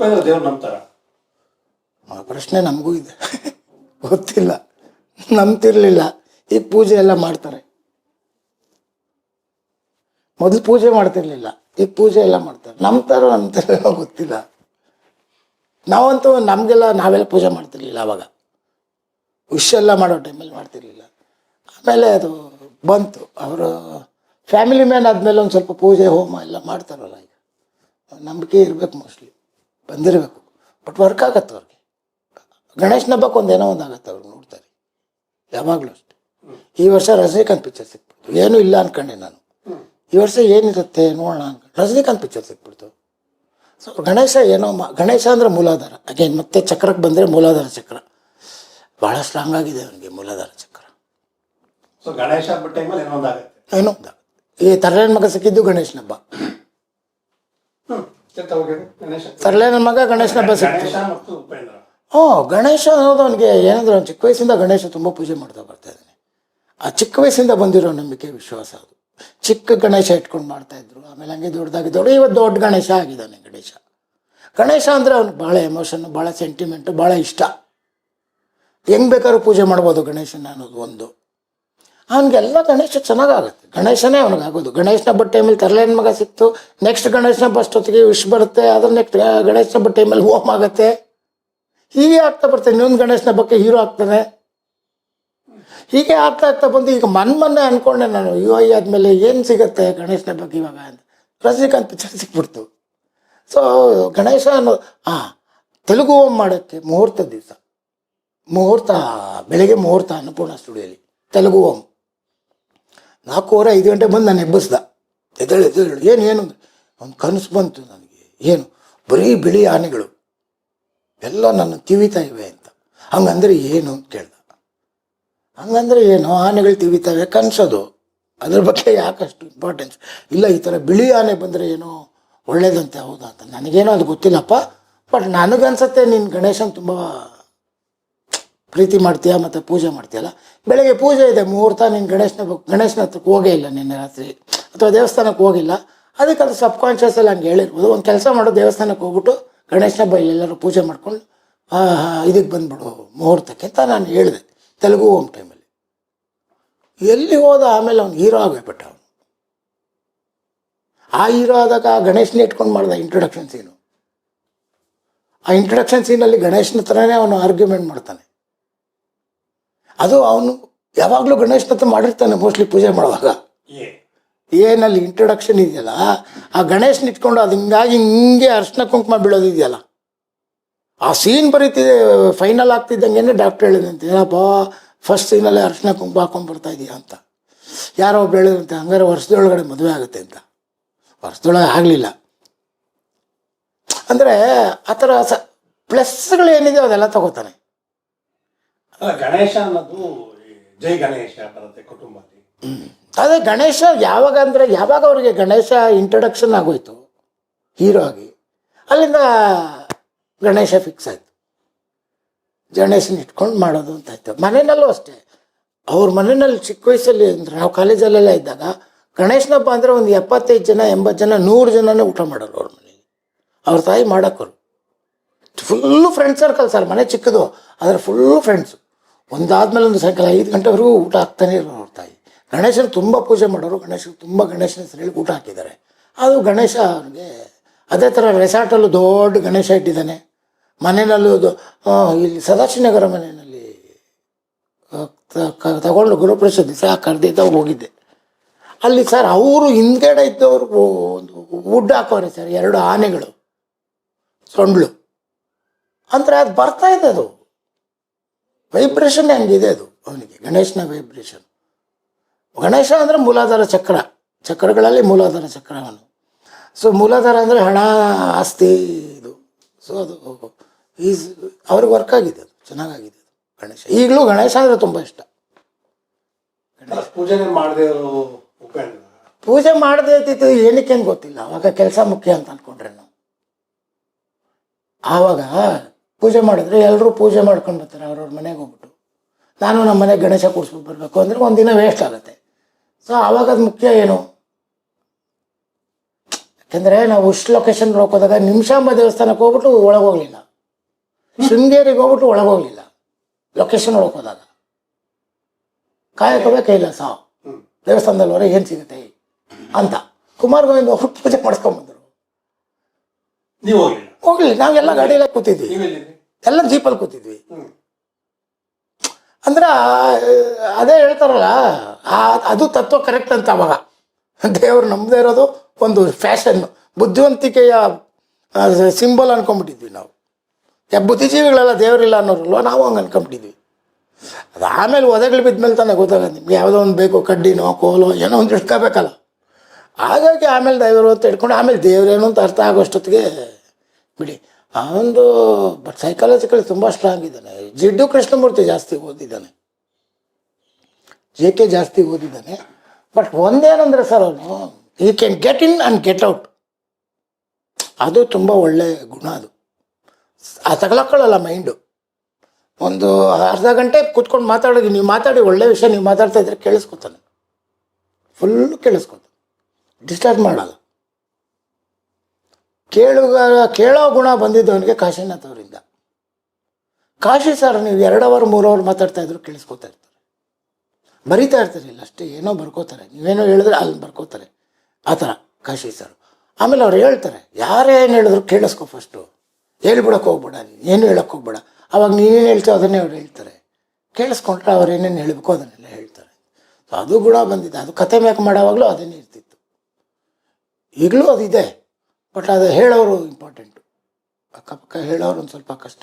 ದೇವ್ರು ನಂಬ್ತಾರ? ಆ ಪ್ರಶ್ನೆ ನಮಗೂ ಇದೆ. ಗೊತ್ತಿಲ್ಲ. ನಂಬ್ತಿರ್ಲಿಲ್ಲ. ಈ ಪೂಜೆ ಎಲ್ಲ ಮಾಡ್ತಾರೆ. ಮೊದಲು ಪೂಜೆ ಮಾಡ್ತಿರ್ಲಿಲ್ಲ. ಈಗ ಪೂಜೆ ಎಲ್ಲ ಮಾಡ್ತಾರೆ. ನಂಬ್ತಾರೋ ನಂಬ್ತಾರೋ ಗೊತ್ತಿಲ್ಲ. ನಾವಂತೂ ನಮಗೆಲ್ಲ ನಾವೆಲ್ಲ ಪೂಜೆ ಮಾಡ್ತಿರ್ಲಿಲ್ಲ ಅವಾಗ. ವಿಶ್ ಎಲ್ಲ ಮಾಡೋ ಟೈಮಲ್ಲಿ ಮಾಡ್ತಿರ್ಲಿಲ್ಲ. ಆಮೇಲೆ ಅದು ಬಂತು. ಅವರು ಫ್ಯಾಮಿಲಿ ಮ್ಯಾನ್ ಆದಮೇಲೆ ಒಂದು ಸ್ವಲ್ಪ ಪೂಜೆ ಹೋಮ ಎಲ್ಲ ಮಾಡ್ತಾರಲ್ಲ ಈಗ. ನಂಬಿಕೆ ಇರಬೇಕು ಮೋಸ್ಟ್ಲಿ. ಬಂದಿರಬೇಕು. ಬಟ್ ವರ್ಕ್ ಆಗತ್ತೆ ಅವ್ರಿಗೆ. ಗಣೇಶನ ಹಬ್ಬಕ್ಕೆ ಒಂದು ಏನೋ ಒಂದು ಆಗತ್ತೆ ಅವ್ರು ನೋಡ್ತಾರೆ. ಯಾವಾಗಲೂ ಅಷ್ಟೆ. ಈ ವರ್ಷ ರಜನಿಕಾಂತ್ ಪಿಕ್ಚರ್ ಸಿಕ್ಬಿಡ್ತು. ಏನೂ ಇಲ್ಲ ಅನ್ಕೊಂಡೆ ನಾನು. ಈ ವರ್ಷ ಏನಿರುತ್ತೆ ನೋಡೋಣ ಅನ್ಕೊಂಡು. ರಜನಿಕಾಂತ್ ಪಿಕ್ಚರ್ ಸಿಕ್ಬಿಡ್ತು. ಸೊ ಗಣೇಶ ಏನೋ ಮಾ ಗಣೇಶ ಅಂದರೆ ಮೂಲಾಧಾರ. ಅಗೇನ್ ಮತ್ತೆ ಚಕ್ರಕ್ಕೆ ಬಂದರೆ ಮೂಲಾಧಾರ ಚಕ್ರ. ಭಾಳ ಸ್ಟ್ರಾಂಗ್ ಆಗಿದೆ ಅವನಿಗೆ ಮೂಲಾಧಾರ ಚಕ್ರ. ಸೊ ಗಣೇಶ ಏನೋ ಈ ತರಲೇನ ಮಗ ಸಿಕ್ಕಿದ್ದು ಗಣೇಶನ ಹಬ್ಬ. ಹ್ಮ್ ನನ್ನ ಮಗ ಗಣೇಶನ ಮತ್ತು ಹ್ಞೂ ಗಣೇಶ ಅನ್ನೋದು ಅವನಿಗೆ ಏನಂದ್ರೆ ಅವ್ನು ಚಿಕ್ಕ ವಯಸ್ಸಿಂದ ಗಣೇಶ ತುಂಬ ಪೂಜೆ ಮಾಡ್ತಾ ಬರ್ತಾ ಇದ್ದಾನೆ. ಆ ಚಿಕ್ಕ ವಯಸ್ಸಿಂದ ಬಂದಿರೋ ನಂಬಿಕೆ ವಿಶ್ವಾಸ ಅದು. ಚಿಕ್ಕ ಗಣೇಶ ಇಟ್ಕೊಂಡು ಮಾಡ್ತಾ ಇದ್ರು ಆಮೇಲೆ ಹಂಗೆ ದೊಡ್ಡದಾಗಿ ದೊಡ್ಡ ಇವತ್ತು ದೊಡ್ಡ ಗಣೇಶ ಆಗಿದ್ದಾನೆ ಗಣೇಶ. ಗಣೇಶ ಅಂದರೆ ಅವ್ನಿಗೆ ಭಾಳ ಎಮೋಷನ್ ಭಾಳ ಸೆಂಟಿಮೆಂಟು ಭಾಳ ಇಷ್ಟ. ಹೆಂಗೆ ಬೇಕಾದ್ರೂ ಪೂಜೆ ಮಾಡ್ಬೋದು ಗಣೇಶನ ಅನ್ನೋದು ಒಂದು. ಅವನಿಗೆಲ್ಲ ಗಣೇಶ ಚೆನ್ನಾಗಾಗುತ್ತೆ. ಗಣೇಶನೇ ಅವನಿಗಾಗೋದು. ಗಣೇಶನ ಹಬ್ಬದ ಟೈಮಲ್ಲಿ ತರಲೇನ ಮಗ ಸಿಕ್ತು. ನೆಕ್ಸ್ಟ್ ಗಣೇಶನ ಫಸ್ಟ್ ಅಷ್ಟೊತ್ತಿಗೆ ವಿಶ್ ಬರುತ್ತೆ. ಅದ್ರ ನೆಕ್ಸ್ಟ್ ಗಣೇಶನ ಹಬ್ಬದ ಟೈಮಲ್ಲಿ ಹೋಮ್ ಆಗುತ್ತೆ. ಹೀಗೆ ಆಗ್ತಾ ಬರ್ತದೆ ಇನ್ನೊಂದು ಗಣೇಶನ ಹಬ್ಬಕ್ಕೆ ಹೀರೋ ಆಗ್ತಾನೆ. ಹೀಗೆ ಆಗ್ತಾ ಆಗ್ತಾ ಬಂದು ಈಗ ಮನ್ ಮೊನ್ನೆ ಅನ್ಕೊಂಡೆ ನಾನು. ಯು ಐ ಆದಮೇಲೆ ಏನು ಸಿಗುತ್ತೆ ಗಣೇಶನ ಹಬ್ಬಕ್ಕೆ ಇವಾಗ ಅಂತ. ರಜನಿಕಾಂತ್ ಪಿಕ್ಚರ್ ಸಿಕ್ಬಿಡ್ತು. ಸೊ ಗಣೇಶ ಅನ್ನೋ ಹಾಂ ತೆಲುಗು ಓಮ್ ಮಾಡೋಕ್ಕೆ ಮುಹೂರ್ತ ದಿವಸ. ಮುಹೂರ್ತ, ಬೆಳಿಗ್ಗೆ ಮುಹೂರ್ತ ಅನ್ನಪೂರ್ಣ ಸ್ಟುಡಿಯೋಲಿ ತೆಲುಗು ಓಂ ನಾಲ್ಕೂವರೆ, ಐದು ಗಂಟೆ ಬಂದು ನಾನು ಎಬ್ಬಿಸ್ದ. ಎದ್ದೇಳು ಎದ್ದೇಳು, ಏನು ಏನು? ಒಂದು ಕನಸು ಬಂತು ನನಗೆ. ಏನು? ಬರೀ ಬಿಳಿ ಆನೆಗಳು. ಎಲ್ಲ ನನ್ನ ತಿವಿತಾ ಇವೆ ಅಂತ. ಹಂಗಂದ್ರೆ ಏನು ಅಂತ ಕೇಳ್ದ. ಹಂಗಂದ್ರೆ ಏನು? ಆನೆಗಳು ತಿವಿತಾವೆ, ಕನಸೋದು. ಅದ್ರ ಬಗ್ಗೆ ಯಾಕಷ್ಟು ಇಂಪಾರ್ಟೆನ್ಸ್ ಇಲ್ಲ, ಈ ಥರ ಬಿಳಿ ಆನೆ ಬಂದರೆ ಏನೋ ಒಳ್ಳೇದಂತೆ, ಹೌದಾ ಅಂತ. ನನಗೇನೋ ಅದು ಗೊತ್ತಿಲ್ಲಪ್ಪ. ಬಟ್ ನನಗನ್ಸತ್ತೆ ನೀನು ಗಣೇಶನ್ ತುಂಬ ಪ್ರೀತಿ ಮಾಡ್ತೀಯಾ ಮತ್ತು ಪೂಜೆ ಮಾಡ್ತೀಯಲ್ಲ? ಬೆಳಗ್ಗೆ ಪೂಜೆ ಇದೆ, ಮುಹೂರ್ತ, ನೀನು ಗಣೇಶನ ಗಣೇಶನ ಹತ್ರಕ್ಕೆ ಹೋಗೇ ಇಲ್ಲ ನಿನ್ನೆ ರಾತ್ರಿ. ಅಥವಾ ದೇವಸ್ಥಾನಕ್ಕೆ ಹೋಗಿಲ್ಲ. ಅದಕ್ಕೆ ಅದು ಸಬ್ ಕಾನ್ಷಿಯಸಲ್ಲಿ ಹಂಗೆ ಹೇಳಿರ್ಬೋದು. ಒಂದು ಕೆಲಸ ಮಾಡೋ, ದೇವಸ್ಥಾನಕ್ಕೆ ಹೋಗ್ಬಿಟ್ಟು ಗಣೇಶನ ಹಬ್ಬ ಎಲ್ಲರೂ ಪೂಜೆ ಮಾಡ್ಕೊಂಡು ಇದಕ್ಕೆ ಬಂದ್ಬಿಡು ಮುಹೂರ್ತಕ್ಕೆ ಅಂತ ನಾನು ಹೇಳಿದೆ, ತೆಲುಗು ಹೋಮ್ ಟೈಮಲ್ಲಿ. ಎಲ್ಲಿ ಹೋದ ಆಮೇಲೆ ಅವ್ನು ಹೀರೋ ಆಗೋಗ್ಬಿಟ್ಟ ಅವನು. ಆ ಹೀರೋ ಆದಾಗ ಆ ಗಣೇಶನ ಇಟ್ಕೊಂಡು ಮಾಡ್ದ ಇಂಟ್ರೊಡಕ್ಷನ್ ಸೀನು ಆ ಇಂಟ್ರೊಡಕ್ಷನ್ ಸೀನಲ್ಲಿ ಗಣೇಶನ ಹತ್ರನೇ ಅವನು ಆರ್ಗ್ಯುಮೆಂಟ್ ಮಾಡ್ತಾನೆ. ಅದು ಅವನು ಯಾವಾಗಲೂ ಗಣೇಶನ ಹತ್ರ ಮಾಡಿರ್ತಾನೆ ಮೋಸ್ಟ್ಲಿ ಪೂಜೆ ಮಾಡುವಾಗ. ಏ. ಏನಲ್ಲಿ ಇಂಟ್ರೊಡಕ್ಷನ್ ಇದೆಯಲ್ಲ ಆ ಗಣೇಶನ ಇಟ್ಕೊಂಡು ಅದು ಹಿಂಗಾಗಿ ಹಿಂಗೆ ಅರ್ಶನ ಕುಂಕುಮ ಬೀಳೋದಿದೆಯಲ್ಲ ಆ ಸೀನ್ ಬರೀತಿದೆ ಫೈನಲ್ ಆಗ್ತಿದ್ದಂಗೆ ಡಾಕ್ಟರ್ ಹೇಳಿದಂತೆ ಏನಪ್ಪ ಫಸ್ಟ್ ಸೀನಲ್ಲಿ ಅರ್ಶನ ಕುಂಕುಮ ಹಾಕೊಂಡು ಬರ್ತಾ ಇದೀಯ ಅಂತ. ಯಾರೋ ಒಬ್ಬ ಹೇಳಿದಂತೆ ಹಂಗಾರೆ ವರ್ಷದೊಳಗಡೆ ಮದುವೆ ಆಗುತ್ತೆ ಅಂತ. ವರ್ಷದೊಳಗೆ ಆಗಲಿಲ್ಲ. ಅಂದರೆ ಆ ಥರ ಸ ಪ್ಲಸ್ಗಳು ಏನಿದೆಯೋ ಅದೆಲ್ಲ ತಗೋತಾನೆ. ಗಣೇಶ ಅನ್ನೋದು ಜೈ ಗಣೇಶ ಬರುತ್ತೆ ಅದೇ ಗಣೇಶ ಯಾವಾಗ ಅಂದರೆ ಯಾವಾಗ ಅವರಿಗೆ ಗಣೇಶ ಇಂಟ್ರಡಕ್ಷನ್ ಆಗೋಯ್ತು? ಹೀರೋ ಆಗಿ. ಅಲ್ಲಿಂದ ಗಣೇಶ ಫಿಕ್ಸ್ ಆಯಿತು. ಗಣೇಶನ ಇಟ್ಕೊಂಡು ಮಾಡೋದು ಅಂತ ಆಯ್ತು. ಮನೆಯಲ್ಲೂ ಅಷ್ಟೇ. ಅವ್ರ ಮನೆಯಲ್ಲಿ ಚಿಕ್ಕ ವಯಸ್ಸಲ್ಲಿ ಅಂದ್ರೆ ನಾವು ಕಾಲೇಜಲ್ಲೆಲ್ಲ ಇದ್ದಾಗ ಗಣೇಶನಪ್ಪ ಅಂದರೆ ಒಂದು ಎಪ್ಪತ್ತೈದು ಜನ, ಎಂಬತ್ತು ಜನ, ನೂರು ಜನನೇ ಊಟ ಮಾಡೋರು ಅವ್ರ ಮನೇಲಿ ಅವ್ರ ತಾಯಿ ಮಾಡೋಕ್ಕರು. ಫುಲ್ಲು ಫ್ರೆಂಡ್ ಸರ್ಕಲ್ ಸರ್ ಮನೆ ಚಿಕ್ಕದು. ಆದರೆ ಫುಲ್ಲು ಫ್ರೆಂಡ್ಸು ಒಂದಾದ್ಮೇಲೆ ಒಂದು ಸಾಯಂಕಾಲ ಐದು ಗಂಟೆವರೆಗೂ ಊಟ ಆಗ್ತಾನೆ ಇರೋ ಅವ್ರ ತಾಯಿ. ಗಣೇಶನ ತುಂಬ ಪೂಜೆ ಮಾಡೋರು ಗಣೇಶ, ತುಂಬ ಗಣೇಶನ ಹೆಸರು ಊಟ ಹಾಕಿದ್ದಾರೆ. ಅದು ಗಣೇಶ ಅವ್ರಿಗೆ ಅದೇ ಥರ ರೆಸಾರ್ಟಲ್ಲೂ ದೊಡ್ಡ ಗಣೇಶ ಇಟ್ಟಿದ್ದಾನೆ. ಮನೆಯಲ್ಲೂ ಅದು- ಇಲ್ಲಿ ಸದಾಶಿವನಗರ ಮನೆಯಲ್ಲಿ ತಗೊಂಡು ಗುರುಪ್ರಸಾದ್ ದಿವಸ ಕರೆದಿದ್ದ ಹೋಗಿದ್ದೆ. ಅಲ್ಲಿ ಸರ್ ಅವರು ಹಿಂದ್ಗಡೆ ಇದ್ದವ್ರು ಒಂದು ವುಡ್ ಹಾಕೋರೆ ಸರ್, ಎರಡು ಆನೆಗಳು. ಸೊಂಡ್ಲು. ಅಂದರೆ ಅದು ಬರ್ತಾ ಇದೆ ಅದು ವೈಬ್ರೇಷನ್ ಹಂಗಿದೆ ಅದು? ಅವನಿಗೆ ಗಣೇಶನ ವೈಬ್ರೇಷನ್ ಗಣೇಶ ಅಂದರೆ ಮೂಲಾಧಾರ ಚಕ್ರ. ಚಕ್ರಗಳಲ್ಲಿ ಮೂಲಾಧಾರ ಚಕ್ರ ಅವನು. ಸೊ ಮೂಲಾಧಾರ ಅಂದರೆ ಹಣ ಆಸ್ತಿ ಇದು. ಸೊ ಅದು ಈಸ್ ಅವ್ರಿಗೆ ವರ್ಕ್ ಆಗಿದೆ ಅದು. ಚೆನ್ನಾಗಾಗಿದೆ ಅದು. ಗಣೇಶ. ಈಗಲೂ ಗಣೇಶ ಅಂದರೆ ತುಂಬ ಇಷ್ಟ. ಗಣೇಶ ಪೂಜೆನೇ ಮಾಡದೇ ಪೂಜೆ ಮಾಡದೇ ಇದ್ದಿದ್ದು ಏನಕ್ಕೆ ಅಂತ ಗೊತ್ತಿಲ್ಲ. ಅವಾಗ ಕೆಲಸ ಮುಖ್ಯ ಅಂತ ಅಂದ್ಕೊಂಡ್ರೆ ನಾವು. ಆವಾಗ ಪೂಜೆ ಮಾಡಿದ್ರೆ ಎಲ್ಲರೂ ಪೂಜೆ ಮಾಡ್ಕೊಂಡು ಬರ್ತಾರೆ ಅವ್ರವ್ರ ಮನೆಗೆ ಹೋಗ್ಬಿಟ್ಟು. ನಾನು ನಮ್ಮ ಮನೆಗೆ ಗಣೇಶ ಕೂರಿಸ್ಬಿಟ್ಟು ಬರಬೇಕು ಅಂದರೆ ಒಂದಿನ ವೇಸ್ಟ್ ಆಗುತ್ತೆ. ಸೊ ಆವಾಗ ಅದು ಮುಖ್ಯ ಏನು? ಯಾಕೆಂದರೆ ನಾವು ಉಷ್ಟು ಲೊಕೇಶನ್ ಹೋಗೋದಾಗ ನಿಮಿಷಾಂಬ ದೇವಸ್ಥಾನಕ್ಕೆ ಹೋಗ್ಬಿಟ್ಟು ಒಳಗೆ ಹೋಗಲಿಲ್ಲ. ಶೃಂಗೇರಿಗೆ ಹೋಗ್ಬಿಟ್ಟು ಒಳಗೆ ಹೋಗಲಿಲ್ಲ. ಲೊಕೇಶನ್ ಹೋದಾಗ. ಕಾಯಕವೇ ಕೈಲಾಸ ಸಾ ದೇವಸ್ಥಾನದಲ್ಲಿ ಹೊರಗೆ ಏನು ಸಿಗುತ್ತೆ? ಅಂತ. ಕುಮಾರ್ ಗೋವಿಂದ ಹೋಗ್ಬಿಟ್ಟು ಪೂಜೆ ಮಾಡಿಸ್ಕೊಂಬಂದರು ಹೋಗ್ಲಿ ನಾವೆಲ್ಲ ಗಾಡಿಯಲ್ಲೇ ಕೂತಿದ್ವಿ. ಎಲ್ಲ ಜೀಪಲ್ಲಿ ಕೂತಿದ್ವಿ. ಅಂದ್ರೆ ಅದೇ ಹೇಳ್ತಾರಲ್ಲ ಅದು ತತ್ವ ಕರೆಕ್ಟ್ ಅಂತ ಅವಾಗ. ದೇವ್ರು ನಮ್ಮದೇ ಇರೋದು ಒಂದು ಫ್ಯಾಷನ್ ಬುದ್ಧಿವಂತಿಕೆಯ ಸಿಂಬಲ್ ಅನ್ಕೊಂಡ್ಬಿಟ್ಟಿದ್ವಿ ನಾವು. ಯಾ ಬುದ್ಧಿಜೀವಿಗಳೆಲ್ಲ ದೇವರಿಲ್ಲ ಅನ್ನೋರಲ್ವ? ನಾವು ಹಂಗೆ ಅನ್ಕೊಂಡ್ಬಿಟ್ಟಿದ್ವಿ. ಅದು ಆಮೇಲೆ ಒದಗಳು ಬಿದ್ಮೇಲೆ ತಾನೇ ಗೊತ್ತಾಗ ನಿಮ್ಗೆ ಯಾವುದೋ ಒಂದು ಬೇಕು ಕಡ್ಡಿನೋ ಕೋಲೋ ಏನೋ ಒಂದು ಇಟ್ಕೋಬೇಕಲ್ಲ. ಹಾಗಾಗಿ ಆಮೇಲೆ ದೈವರು ಅಂತ ಇಟ್ಕೊಂಡು ಆಮೇಲೆ ದೇವರೇನು ಅಂತ ಅರ್ಥ ಆಗೋಷ್ಟೊತ್ತಿಗೆ ಬಿಡಿ. ಒಂದು ಬಟ್ ಸೈಕಾಲಜಿಕಲಿ ತುಂಬ ಸ್ಟ್ರಾಂಗ್ ಇದ್ದಾನೆ. ಜಿಡ್ಡು ಕೃಷ್ಣಮೂರ್ತಿ ಜಾಸ್ತಿ ಓದಿದ್ದಾನೆ. ಜೆ ಕೆ ಜಾಸ್ತಿ ಓದಿದ್ದಾನೆ. ಬಟ್ ಒಂದೇನಂದ್ರೆ ಸರ್ ಅವನು ಈ can get in and get out ಅದು ತುಂಬ ಒಳ್ಳೆ ಗುಣ ಅದು. ಆ ತಗೊಳಕ್ಕೊಳ್ಳಲ್ಲ ಮೈಂಡು ಒಂದು ಅರ್ಧ ಗಂಟೆ ಕೂತ್ಕೊಂಡು ಮಾತಾಡೋದು, ನೀವು ಮಾತಾಡಿ ಒಳ್ಳೆ ವಿಷಯ ನೀವು ಮಾತಾಡ್ತಾ ಇದ್ರೆ ಕೇಳಿಸ್ಕೊತಾನೆ. ಫುಲ್ಲು ಕೇಳಿಸ್ಕೊತಾನೆ. ಡಿಸ್ಟರ್ಬ್ ಮಾಡಲ್ಲ. ಕೇಳುಗ, ಕೇಳೋ ಗುಣ ಬಂದಿದ್ದವನಿಗೆ ಕಾಶಿನಾಥ್ ಅವರಿಂದ ಕಾಶಿ ಸರ್, ನೀವು ಎರಡು ಅವರ್, ಮೂರು ಅವರ್ ಮಾತಾಡ್ತಾ ಇದ್ರು ಕೇಳಿಸ್ಕೊತಾ ಇರ್ತಾರೆ. ಬರಿತಾ ಇರ್ತಾರಿಲ್ಲ ಅಷ್ಟೇ, ಏನೋ ಬರ್ಕೋತಾರೆ. ನೀವೇನೋ ಹೇಳಿದ್ರೆ ಅಲ್ಲಿ ಬರ್ಕೋತಾರೆ. ಆ ಥರ, ಕಾಶಿ ಸರ್. ಆಮೇಲೆ ಅವ್ರು ಹೇಳ್ತಾರೆ, ಯಾರೇ ಏನು ಹೇಳಿದ್ರು ಕೇಳಿಸ್ಕೊ ಫಸ್ಟು ಹೇಳ್ಬಿಡಕ್ಕೆ ಹೋಗ್ಬೇಡ ನೀನು, ಏನು ಹೇಳಕ್ಕೆ ಹೋಗ್ಬೇಡ. ಅವಾಗ ನೀನೇನು ಹೇಳ್ತೀವೋ ಅದನ್ನೇ ಅವ್ರು ಹೇಳ್ತಾರೆ. ಕೇಳಿಸ್ಕೊಂಡ್ರೆ ಅವ್ರು ಏನೇನು ಹೇಳಬೇಕು ಅದನ್ನೆಲ್ಲ ಹೇಳ್ತಾರೆ. ಸೊ ಅದು ಗುಣ ಬಂದಿದೆ. ಅದು ಕತೆ ಮೇಕ್ ಮಾಡೋವಾಗಲೂ ಅದನ್ನೇ ಇರ್ತಿತ್ತು. ಈಗಲೂ ಅದಿದೆ. ಬಟ್ ಅದು ಹೇಳೋರು ಇಂಪಾರ್ಟೆಂಟು ಅಕ್ಕಪಕ್ಕ ಹೇಳೋರು ಒಂದು ಸ್ವಲ್ಪ ಕಷ್ಟ.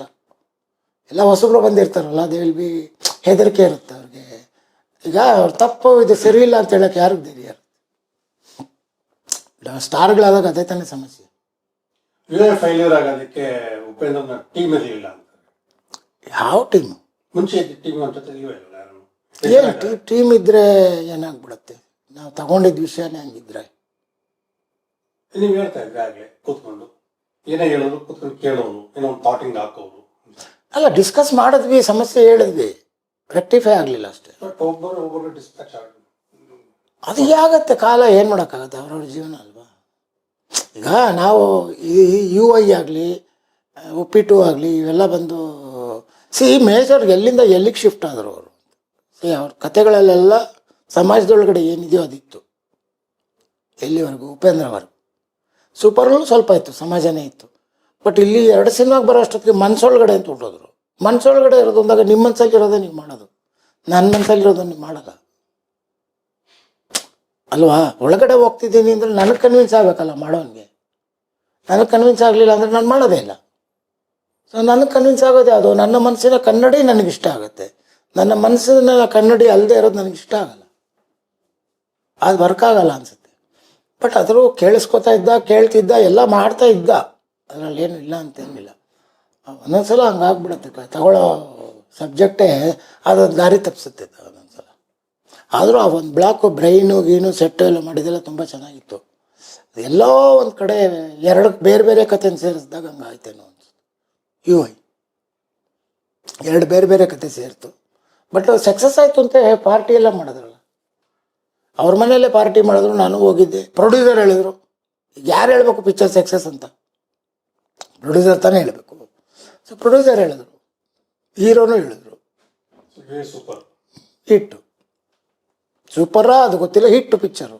ಎಲ್ಲ ಹೊಸಬ್ರು ಬಂದಿರ್ತಾರಲ್ಲ ಅದು ಹೇಳಿ ಬಿ ಹೆದರಿಕೆ ಇರುತ್ತೆ ಅವ್ರಿಗೆ. ಈಗ ಅವ್ರು ತಪ್ಪು ಇದು ಸರಿ ಇಲ್ಲ ಅಂತ ಹೇಳೋಕೆ ಯಾರಿಗೆ ಧೈರ್ಯ ಸ್ಟಾರ್ಗಳಾದಾಗ ಅದೇ ತಾನೇ ಸಮಸ್ಯೆ. ಫೈಲ್ಯೂರ್ ಆಗೋದಕ್ಕೆ ಉಪೇಂದ್ರ ಟೀಮ್ ಇರಲಿಲ್ಲ ಯಾವ ಟೀಮ್ ಮುಂಚೆ ಟೀಮ್ ಅಂತ ಏನು ಟೀಮ್ ಇದ್ದರೆ ಏನಾಗ್ಬಿಡುತ್ತೆ? ನಾವು ತಗೊಂಡಿದ್ದ ವಿಷಯನೇ ಹಂಗಿದ್ರೆ. ನೀವು ಹೇಳ್ತಾ ಇದ್ರೆ ಆಗ್ಲೇ ಕೂತ್ಕೊಂಡು. ಏನೇ ಹೇಳೋದು ಕೂತ್ಕೊಂಡು ಕೇಳೋನು ಏನೋ ಒಂದು ಥಾಟಿಂಗ್ ಹಾಕೋರು ಅಲ್ಲ ಡಿಸ್ಕಸ್ ಮಾಡಿದ್ವಿ ಸಮಸ್ಯೆ ಹೇಳಿದ್ವಿ. ರೆಕ್ಟಿಫೈ ಆಗಲಿಲ್ಲ ಅಷ್ಟೇ. ಬಟ್ ಒಬ್ಬರು ಒಬ್ಬರು ಡಿಸ್ಪ್ಯಾಚ್ ಆಗ ಅದು ಆಗತ್ತೆ ಕಾಲ ಏನು ಮಾಡೋಕ್ಕಾಗತ್ತೆ? ಅವ್ರವ್ರ ಜೀವನ ಅಲ್ವಾ? ಈಗ ನಾವು ಈ ಯು ಐ ಆಗಲಿ ಉಪ್ಪಿಟ್ಟು ಆಗಲಿ ಇವೆಲ್ಲ ಬಂದು ಸಿ ಮೇಜರ್ ಎಲ್ಲಿಂದ ಎಲ್ಲಿಗೆ ಶಿಫ್ಟ್ ಆದರು ಅವರು? ಸಿ ಅವ್ರ ಕತೆಗಳಲ್ಲೆಲ್ಲ ಸಮಾಜದೊಳಗಡೆ ಏನಿದೆಯೋ ಅದಿತ್ತು. ಎಲ್ಲಿವರೆಗೂ? ಉಪೇಂದ್ರವರೆಗೂ ಸೂಪರ್ಲು ಸ್ವಲ್ಪ ಇತ್ತು ಸಮಾಜನೇ ಇತ್ತು. ಬಟ್ ಇಲ್ಲಿ ಎರಡು ಸಿನಿಮಾಗೆ ಬರೋ ಅಷ್ಟೊತ್ತಿಗೆ ಮನ್ಸೊಳಗಡೆ ಅಂತ ಹೊಟ್ಟೋದ್ರು. ಮನ್ಸೊಳಗಡೆ ಇರೋದು ಅಂದಾಗ ನಿಮ್ಮ ಮನ್ಸಲ್ಲಿ ಇರೋದೇ ನೀವು ಮಾಡೋದು. ನನ್ನ ಮನ್ಸಲ್ಲಿ ಇರೋದು ನೀವು ಮಾಡಲ್ಲ. ಅಲ್ವಾ? ಒಳಗಡೆ ಹೋಗ್ತಿದ್ದೀನಿ ಅಂದರೆ ನನಗೆ ಕನ್ವಿನ್ಸ್ ಆಗಬೇಕಲ್ಲ ಮಾಡೋನಿಗೆ. ನನಗೆ ಕನ್ವಿನ್ಸ್ ಆಗಲಿಲ್ಲ ಅಂದರೆ ನಾನು ಮಾಡೋದೇ ಇಲ್ಲ. ಸೊ ನನಗೆ ಕನ್ವಿನ್ಸ್ ಆಗೋದೇ ಅದು. ನನ್ನ ಮನಸ್ಸಿನ ಕನ್ನಡಿ ನನಗೆ ಇಷ್ಟ ಆಗುತ್ತೆ. ನನ್ನ ಮನಸ್ಸಿನ ಕನ್ನಡಿ ಅಲ್ಲದೆ ಇರೋದು ನನಗೆ ಇಷ್ಟ ಆಗಲ್ಲ. ಅದು ವರ್ಕ್ ಆಗಲ್ಲ ಅನ್ಸುತ್ತೆ. ಬಟ್ ಆದರೂ ಕೇಳಿಸ್ಕೊತಾ ಇದ್ದ, ಕೇಳ್ತಿದ್ದ, ಎಲ್ಲ ಮಾಡ್ತಾ ಇದ್ದ. ಅದರಲ್ಲಿ ಏನು ಇಲ್ಲ ಅಂತೇನಿಲ್ಲ. ಒಂದೊಂದ್ಸಲ ಹಂಗಾಗ್ಬಿಡುತ್ತೆ ಕ- ತಗೊಳ್ಳೋ ಸಬ್ಜೆಕ್ಟೇ ಅದೊಂದು ದಾರಿ ತಪ್ಪಿಸುತ್ತೆ ಒಂದೊಂದ್ಸಲ. ಆದರೂ ಆ ಒಂದು ಬ್ಲಾಕು ಬ್ರೈನು ಗೀನು ಸೆಟ್ಟು ಎಲ್ಲ ಮಾಡಿದೆಲ್ಲ ತುಂಬ ಚೆನ್ನಾಗಿತ್ತು. ಎಲ್ಲೋ ಒಂದು ಕಡೆ ಎರಡು ಬೇರೆ ಬೇರೆ ಕಥೆನ ಸೇರಿಸಿದಾಗ ಹಂಗಾಯ್ತೇನೋ ಅನ್ಸುತ್ತೆ. U I. ಎರಡು ಬೇರೆ ಬೇರೆ ಕತೆ ಸೇರಿತು. ಬಟ್ ಸಕ್ಸಸ್ ಆಯಿತು ಅಂತ ಪಾರ್ಟಿ ಎಲ್ಲ ಮಾಡಿದ್ರಲ್ಲ. ಅವ್ರ ಮನೆಯಲ್ಲೇ ಪಾರ್ಟಿ ಮಾಡಿದ್ರು ನಾನು ಹೋಗಿದ್ದೆ. ಪ್ರೊಡ್ಯೂಸರ್ ಹೇಳಿದ್ರು ಯಾರು ಹೇಳಬೇಕು ಪಿಕ್ಚರ್ ಸಕ್ಸಸ್ ಅಂತ? ಪ್ರೊಡ್ಯೂಸರ್ ತಾನೇ ಹೇಳಬೇಕು. ಸೊ ಪ್ರೊಡ್ಯೂಸರ್ ಹೇಳಿದ್ರು ಹೀರೋನು ಹೇಳಿದ್ರು. ಸೂಪರ್ ಹಿಟ್ಟು ಸೂಪರಾ ಅದು ಗೊತ್ತಿಲ್ಲ ಹಿಟ್ಟು ಪಿಕ್ಚರು